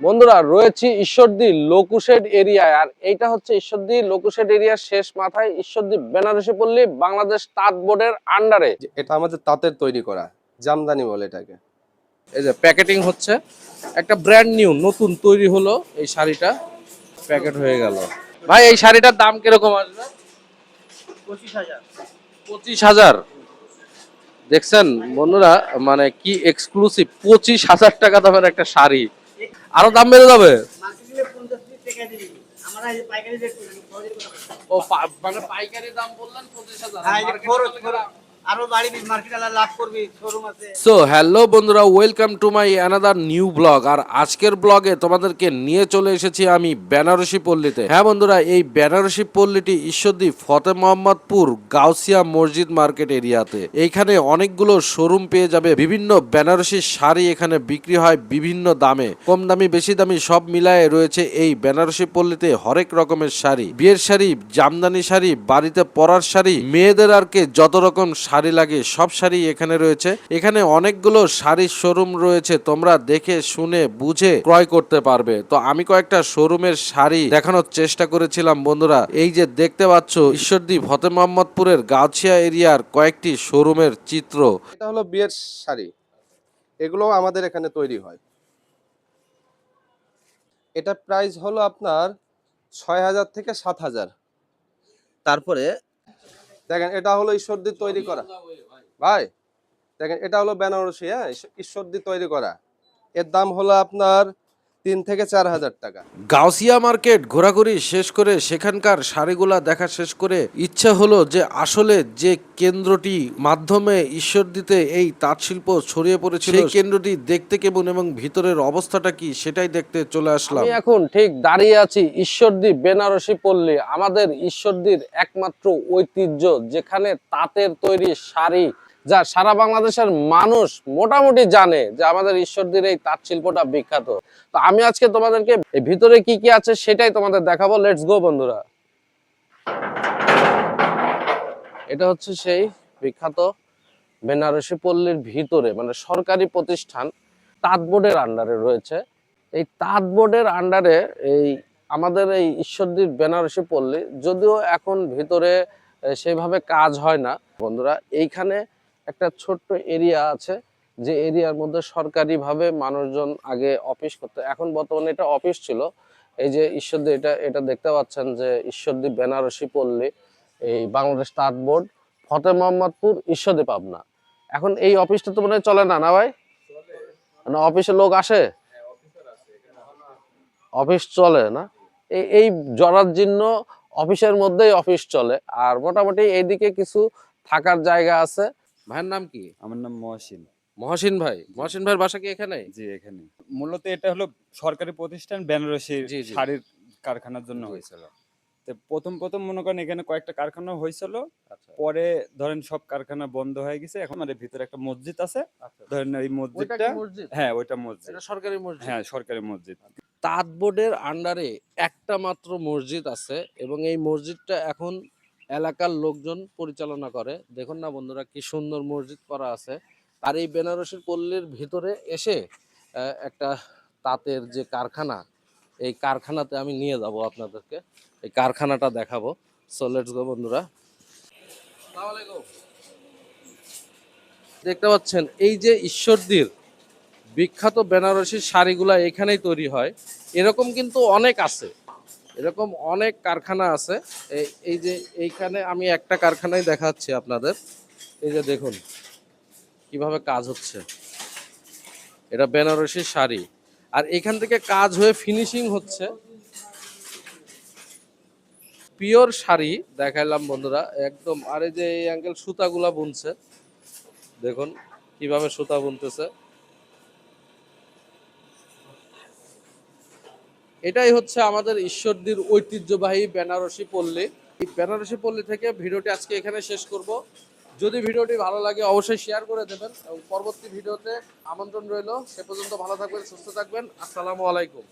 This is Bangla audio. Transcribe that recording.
বন্ধুরা রয়েছি ঈশ্বরদী লোকুশেড এরিয়ায় আর এইটা হচ্ছে ঈশ্বরদী লোকুশেড এরিয়ার শেষ মাথায় ঈশ্বরদী বেনারসি পল্লী বাংলাদেশ তাঁত বোর্ডের আন্ডারে এটা আমাদের তাঁতের তৈরি করা জামদানি বলে এটাকে। এই যে প্যাকেটিং হচ্ছে একটা ব্র্যান্ড নিউ নতুন তৈরি হলো এই শাড়িটা প্যাকেট হয়ে গেল। ভাই এই শাড়িটার দাম কীরকম আসবে? পঁচিশ হাজার। দেখছেন বন্ধুরা মানে কি এক্সক্লুসিভ পঁচিশ হাজার টাকা দামের একটা শাড়ি। আরও দাম বেড়ে যাবে? ও মানে পাইকারি দাম বললেন পঁচিশ হাজার। সো হ্যালো বন্ধুরা welcome to my another new blog আর আজকের ব্লগে তোমাদেরকে নিয়ে চলে এসেছি আমি বেনারসি পল্লীতে। হ্যাঁ বন্ধুরা, এই বেনারসি পল্লীটি ফতে মোহাম্মদপুর গাউসিয়া মসজিদ মার্কেট এরিয়াতে এইখানে অনেকগুলো শোরুম পেয়ে যাবে। বিভিন্ন বেনারসি শাড়ি এখানে বিক্রি হয় বিভিন্ন দামে। কম দামি, বেশি দামি সব মিলায়ে রয়েছে এই বেনারসি পল্লীতে হরেক রকমের শাড়ি। বিয়ের শাড়ি, জামদানি শাড়ি, বাড়িতে পরার শাড়ি, মেয়েদের আর কে যত রকম শাড়ি লাগে, সব শাড়ি এখানে রয়েছে। এখানে অনেকগুলো শাড়ির শোরুম রয়েছে, তোমরা দেখে, শুনে, বুঝে ক্রয় করতে পারবে। তো আমি কয়েকটা শোরুমের শাড়ি দেখানোর চেষ্টা করেছিলাম, বন্ধুরা। এই যে দেখতে পাচ্ছ, ঈশ্বরদী ফতে মোহাম্মদপুরের গাছিয়া এরিয়ার কয়েকটি শোরুমের চিত্র। এটা হলো বিয়ের শাড়ি। এগুলো আমাদের এখানে তৈরি হয়। এটা প্রাইস হলো আপনার ছয় হাজার থেকে সাত হাজার। তারপরে দেখেন, এটা হলো ঈশ্বরদীর তৈরি করা। ভাই, দেখেন, এটা হলো বেনারসি হ্যাঁ ঈশ্বর ঈশ্বরদী তৈরি করা। এর দাম হলো আপনার তিন থেকে চার হাজার টাকা। গাউসিয়া মার্কেট ঘোরাঘুরি শেষ করে সেখানকার শাড়িগুলা দেখা শেষ করে ইচ্ছা হলো যে আসলে যে কেন্দ্রটি মাধ্যমে ঈশ্বর দিতে এই তাঁত শিল্প ছড়িয়ে পড়েছিল সেই কেন্দ্রটি দেখতে কেমন এবং ভিতরের অবস্থাটা কি সেটাই দেখতে চলে আসলাম। আমি এখন ঠিক দাঁড়িয়ে আছি ঈশ্বরদী বেনারসি পল্লী আমাদের ঈশ্বরদীর একমাত্র ঐতিহ্য যেখানে তাঁতের তৈরি শাড়ি যা সারা বাংলাদেশের মানুষ মোটামুটি জানে যে আমাদের ঈশ্বরদীর এই তাঁত শিল্পটা বিখ্যাত। তো আমি আজকে তোমাদেরকে ভিতরে কি কি আছে সেটাই তোমাদের দেখাবো। লেটস গো বন্ধুরা। এটা হচ্ছে সেই বিখ্যাত বেনারসি পল্লীর ভিতরে মানে সরকারি প্রতিষ্ঠান তাঁত বোর্ডের আন্ডারে রয়েছে। এই তাঁত বোর্ডের আন্ডারে এই আমাদের এই ঈশ্বরদীর বেনারসি পল্লী, যদিও এখন ভিতরে সেইভাবে কাজ হয় না। বন্ধুরা, এইখানে একটা ছোট্ট এরিয়া আছে, যে এরিয়ার মধ্যে সরকারিভাবে মানুষজন আগে অফিস করতো। এখন বর্তমানে এটা অফিস ছিল। এই যে ঈশ্বরদী, এটা এটা দেখতে পাচ্ছেন যে ঈশ্বরদী, বেনারসি, পল্লী, এই বাংলাদেশ তাঁত বোর্ড ফতে মোহাম্মদপুর, ঈশ্বরদী, পাবনা। এখন এই অফিসটা তো মনে হয় চলে না না ভাই? মানে অফিসে লোক আসে? অফিস চলে না? এই এই জরাজীর্ণ অফিসের মধ্যেই অফিস চলে। আর মোটামুটি এইদিকে কিছু থাকার জায়গা আছে। ভাইয়ের নাম কি? আমার নাম মহসিন। মহসিন ভাই। মহসিন ভাইয়ের বাসা কি এখানে? জি এখানে। মূলত এটা হলো সরকারি প্রতিষ্ঠান বেনারসি। শাড়ির কারখানার জন্য হয়েছিল। প্রথম প্রথম মনে করেন এখানে কয়েকটা কারখানা হয়েছিল। আচ্ছা। পরে ধরেন সব কারখানা বন্ধ হয়ে গেছে। এখন আমাদের ভিতরে একটা মসজিদ আছে। আচ্ছা। ধরেন এই মসজিদটা হ্যাঁ ওইটা মসজিদ। এটা সরকারি মসজিদ? হ্যাঁ সরকারি মসজিদ। তাঁত বোর্ডের আন্ডারে একটা মাত্র মসজিদ আছে এবং এই মসজিদটা এখন এলাকার লোকজন পরিচালনা করে। দেখুন না বন্ধুরা, কি সুন্দর মসজিদ করা আছে। আর এই বেনারসির পল্লীর ভিতরে এসে একটা তাঁতের যে কারখানা, এই কারখানাতে আমি নিয়ে যাব আপনাদেরকে। এই কারখানাটা দেখাবো। সো লেটস গো বন্ধুরা। দেখতে পাচ্ছেন, এই যে ঈশ্বরদীর বিখ্যাত বেনারসির শাড়িগুলা এখানেই তৈরি হয়। এরকম কিন্তু অনেক আছে। এরকম অনেক কারখানা আছে। এই- যে এইখানে আমি একটা কারখানায় দেখাচ্ছি আপনাদের। এই যে দেখুন, কীভাবে কাজ হচ্ছে। এটা বেনারসি শাড়ি। আর এখান থেকে কাজ হয়ে ফিনিশিং হচ্ছে। পিওর শাড়ি, দেখাইলাম বন্ধুরা, একদম। আর এই যে এই অ্যাঙ্গেল সুতাগুলা বুনছে। দেখুন, কীভাবে সুতা বুনতেছে। এটাই হচ্ছে আমাদের ঈশ্বরদীর ঐতিহ্যবাহী বেনারসি পল্লী। এই বেনারসি পল্লী থেকে ভিডিওটি আজকে এখানে শেষ করব। যদি ভিডিওটি ভালো লাগে অবশ্যই শেয়ার করে দেবেন এবং পরবর্তী ভিডিওতে আমন্ত্রণ রইল। সে পর্যন্ত ভালো থাকবেন, সুস্থ থাকবেন। আসসালামু আলাইকুম।